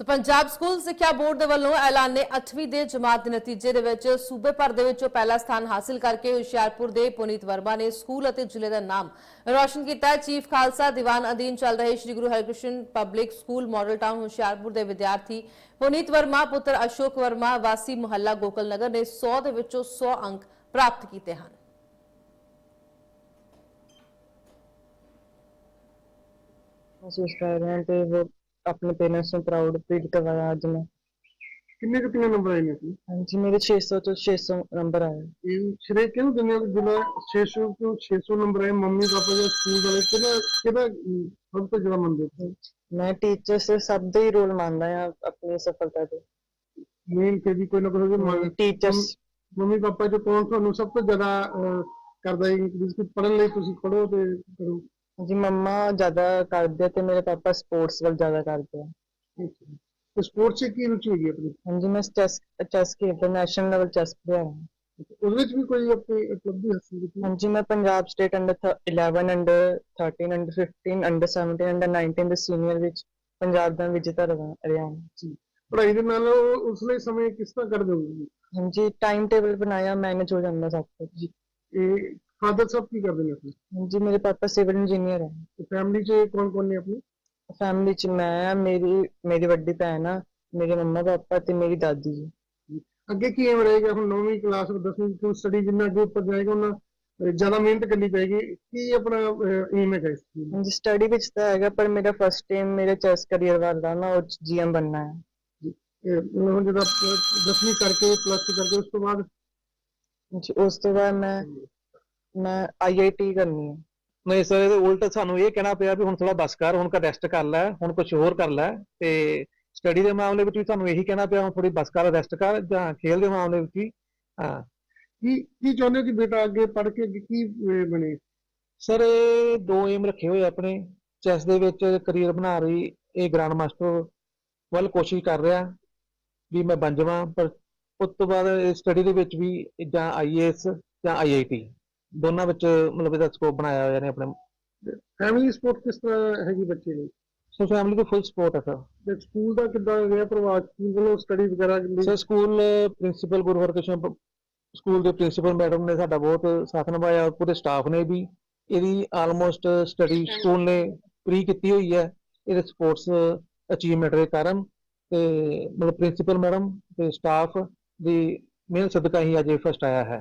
ਸੋ Punjab school ਸਿੱਖਿਆ board ਦੇ ਵੱਲੋਂ ਐਲਾਨੇ 8ਵੀਂ ਦੇ ਜਮਾਤ ਦੇ ਨਤੀਜੇ ਦੇ ਵਿੱਚ ਸੂਬੇ ਭਰ ਦੇ ਵਿੱਚੋਂ ਪਹਿਲਾ ਸਥਾਨ ਹਾਸਿਲ ਕਰਕੇ ਹੁਸ਼ਿਆਰਪੁਰ ਦੇ ਪੁਨੀਤ ਵਰਮਾ ਨੇ ਸਕੂਲ ਅਤੇ ਜ਼ਿਲ੍ਹੇ ਦਾ ਨਾਮ ਰੌਸ਼ਨ ਕੀਤਾ ਚੀਫ ਖਾਲਸਾ ਦੀਵਾਨ ਅਧੀਨ ਚੱਲ ਰਹੇ Sri Guru Harkrishan public school model town Hoshiarpur ਦੇ ਵਿਦਿਆਰਥੀ ਪੁਨੀਤ ਵਰਮਾ, ਪੁੱਤਰ ਅਸ਼ੋਕ ਵਰਮਾ, ਵਾਸੀ ਮੁਹੱਲਾ ਗੋਕਲ ਨਗਰ ਨੇ 100 ਦੇ ਵਿੱਚੋਂ 100 ਅੰਕ ਪ੍ਰਾਪਤ ਕੀਤੇ ਹਨ। ਮਹਿਸੂਸ ਕਰ ਰਹੇ ਤੇ ਆਪਣੇ ਪੇਰੈਂਟਸ ਨੂੰ ਪ੍ਰਾਊਡ ਫੀਲ ਕਰਵਾਇਆ ਅੱਜ ਮੈਂ। ਕਿੰਨੇ ਕਿੰਨੇ ਨੰਬਰ ਆਏ ਨੇ ਸੀ? ਹਾਂਜੀ ਮੇਰੇ 600 ਤੋਂ 600 ਨੰਬਰ ਆਏ। ਇਹ ਸ਼੍ਰੇ ਕਿਹਨੂੰ ਦਿੰਦੇ ਆ? ਜਿਹੜਾ 600 ਤੋਂ 600 ਨੰਬਰ ਆਏ ਮੰਮੀ ਪਾਪਾ ਜਾਂ ਸਕੂਲ ਵਾਲੇ ਕਿਹਦਾ ਕਿਹਦਾ ਸਭ ਤੋਂ ਜ਼ਿਆਦਾ ਮੰਨਦੇ ਸੀ ਮੈਂ ਟੀਚਰਸ ਸਭ ਦਾ ਹੀ ਰੋਲ ਮੰਨਦਾ ਹਾਂ ਆਪਣੀ ਸਫਲਤਾ ਦੇ। ਮੇਨ ਕਿ ਵੀ ਕੋਈ ਨਾ ਕੋਈ ਟੀਚਰਸ ਮੰਮੀ ਪਾਪਾ ਜੋ ਕੌਣ ਤੁਹਾਨੂੰ ਸਭ ਤੋਂ ਜ਼ਿਆਦਾ ਕਰਦਾ ਹੈ ਕਿ ਪੜ੍ਹਨ ਲਈ ਤੁਸੀਂ ਪੜ੍ਹੋ ਤੇ ਕਰੋ। ਜੀ ਮੰਮਾ ਜ਼ਿਆਦਾ ਕਰਦੇ ਆ ਤੇ ਮੇਰੇ ਪਾਪਾ ਸਪੋਰਟਸ ਵੱਲ ਜ਼ਿਆਦਾ ਕਰਦੇ ਆ। ਤੇ ਸਪੋਰਟਸ 'ਚ ਕੀ ਰੁਚੀ ਹੋਈ ਆਪਣੀ? ਹਾਂਜੀ ਮੈਂ ਚੈਸ ਚੈਸ ਖੇਡਦਾ ਨੈਸ਼ਨਲ ਲੈਵਲ ਚੈਸ ਪਲੇਅਰ ਹਾਂ। ਉਹਦੇ ਵਿੱਚ ਵੀ ਕੋਈ ਆਪਣੀ ਉਪਲਬਧੀ ਹਾਸਲ ਕੀਤੀ ਹਾਂਜੀ ਮੈਂ Punjab state under 11 under 13 under 15 under 17 under 19 ਦੇ ਸੀਨੀਅਰ ਵਿੱਚ ਪੰਜਾਬ ਦਾ ਵਿਜੇਤਾ ਰਹਾ ਹਾਂ। ਪੜ੍ਹਾਈ ਦੇ ਨਾਲ ਉਹ ਉਸ ਲਈ ਸਮੇਂ ਕਿਸ ਤਰ੍ਹਾਂ ਕਰਦੇ ਹੋ ਹਾਂਜੀ ਟਾਈਮ ਟੇਬਲ ਬਣਾਇਆ ਮੈਨੇਜ ਹੋ ਜਾਂਦਾ ਸਭ ਕੁਝ ਇਹ ਫਾਦਰ ਸਾਹਿਬ ਕੀ ਕਰਦੇ ਨੇ ਆਪਣੀ ਹਾਂਜੀ ਮੇਰੇ ਪਾਪਾ ਸਿਵਲ ਇੰਜੀਨੀਅਰ ਹੈ ਤੇ ਫੈਮਿਲੀ 'ਚ ਕੌਣ ਕੌਣ ਨੇ ਆਪਣੀ ਫੈਮਿਲੀ ਚ ਮੈਂ ਆ ਮੇਰੀ ਮੇਰੀ ਵੱਡੀ ਭੈਣ ਆ ਮੇਰੇ ਮੰਮਾ ਪਾਪਾ ਤੇ ਮੇਰੀ ਦਾਦੀ ਜੀ ਅੱਗੇ ਕੀ ਏਮ ਰਹੇਗਾ? ਹੁਣ 9ਵੀਂ ਕਲਾਸ 10ਵੀਂ ਤੋਂ ਸਟੱਡੀ ਜਿੰਨਾ ਅੱਗੇ ਉੱਪਰ ਜਾਏਗਾ ਉਹਨਾਂ ਅਹ ਜ਼ਿਆਦਾ ਮਿਹਨਤ ਕਰਨੀ ਪਏਗੀ। ਕੀ ਆਪਣਾ ਏਮ ਹੈਗਾ ਇਸ ਚੀਜ਼ ਦਾ? ਹਾਂਜੀ ਸਟੱਡੀ ਵਿੱਚ ਤਾਂ ਹੈਗਾ ਪਰ ਮੇਰਾ ਫਰਸਟ ਟਾਈਮ ਮੇਰੇ ਚੈਸ ਕਰੀਅਰ ਵੱਲ ਦਾ ਨਾ ਉਹ ਜੀਐਮ ਬਣਨਾ ਹੈ। ਇਹ ਹੁਣ ਜਦੋਂ 10ਵੀਂ ਕਰਕੇ ਪਲੱਸ 2 ਕਰਕੇ ਉਸ ਤੋਂ ਬਾਅਦ? ਜੀ ਉਸ ਤੋਂ ਬਾਅਦ ਮੈਂ ਮੈਂ ਆਈਆਈਟੀ ਕਰਨੀ ਹੈ। ਨਹੀਂ ਸਰ ਇਹਦੇ ਉਲਟ ਸਾਨੂੰ ਇਹ ਕਹਿਣਾ ਪਿਆ ਵੀ ਹੁਣ ਥੋੜਾ ਬਸ ਕਰ ਹੁਣ ਕਾ ਰੈਸਟ ਕਰ ਲੈ ਹੁਣ ਕੁਝ ਹੋਰ ਕਰ ਲੈ ਤੇ ਸਟੱਡੀ ਦੇ ਮਾਮਲੇ ਵਿੱਚ ਵੀ ਸਾਨੂੰ ਇਹੀ ਕਹਿਣਾ ਪਿਆ ਹੁਣ ਥੋੜੀ ਬਸ ਕਰ ਰੈਸਟ ਕਰ ਜਾਂ ਖੇਲ ਦੇ ਮਾਮਲੇ ਵਿੱਚ ਵੀ। ਹਾਂ। ਕੀ ਕੀ ਚਾਹੁੰਦੇ ਹੋ ਕਿ ਬੇਟਾ ਅੱਗੇ ਪੜ੍ਹ ਕੇ ਕੀ ਬਣੇ? ਸਰ ਇਹ ਦੋ ਏਮ ਰੱਖੇ ਹੋਏ ਆਪਣੇ। ਚੈਸ ਦੇ ਵਿੱਚ ਕਰੀਅਰ ਬਣਾ ਰਹੀ ਇਹ ਗ੍ਰੈਂਡ ਮਾਸਟਰ ਵੱਲ ਕੋਸ਼ਿਸ਼ ਕਰ ਰਿਹਾ ਵੀ ਮੈਂ ਬਣ ਜਾਵਾਂ ਪਰ ਉਸ ਤੋਂ ਬਾਅਦ ਸਟੱਡੀ ਦੇ ਵਿੱਚ ਵੀ ਜਾਂ ਆਈਏਐਸ ਜਾਂ ਆਈਆਈਟੀ ਦੋਨਾਂ ਵਿੱਚ ਮਤਲਬ ਇਹਦਾ ਸਕੋਪ ਬਣਾਇਆ ਹੋਇਆ ਨੇ ਆਪਣੇ। ਫੈਮਿਲੀ ਸਪੋਰਟ ਕਿਸ ਤਰ੍ਹਾਂ ਹੈਗੀ ਬੱਚੇ ਲਈ ਸੋ ਫੈਮਿਲੀ ਦੀ ਫੁੱਲ ਸਪੋਰਟ ਹੈ ਸਰ। ਤੇ ਸਕੂਲ ਦਾ ਕਿੱਦਾਂ ਰਿਹਾ ਪ੍ਰਭਾਵ ਸਕੂਲ ਵੱਲੋਂ ਸਟੱਡੀ ਵਗੈਰਾ ਲਈ sir school principal Guru Harkrishan ਪ- ਸਕੂਲ ਦੇ ਪ੍ਰਿੰਸੀਪਲ ਮੈਡਮ ਨੇ ਸਾਡਾ ਬਹੁਤ ਸਾਥ ਨਿਭਾਇਆ ਔਰ ਪੂਰੇ ਸਟਾਫ ਨੇ ਵੀ। ਇਹਦੀ ਆਲਮੋਸਟ ਸਟੱਡੀ ਸਕੂਲ ਨੇ ਪ੍ਰੀ ਕੀਤੀ ਹੋਈ ਹੈ। ਇਹਦੇ ਸਪੋਰਟਸ ਅਚੀਵਮੈਂਟ ਦੇ ਕਾਰਨ ਤੇ ਮਤਲਬ ਪ੍ਰਿੰਸੀਪਲ ਮੈਡਮ ਤੇ ਸਟਾਫ ਦੀ ਮਿਹਨਤ ਸਦਕਾ ਹੀ ਅੱਜ ਇਹ ਫਸਟ ਆਇਆ ਹੈ।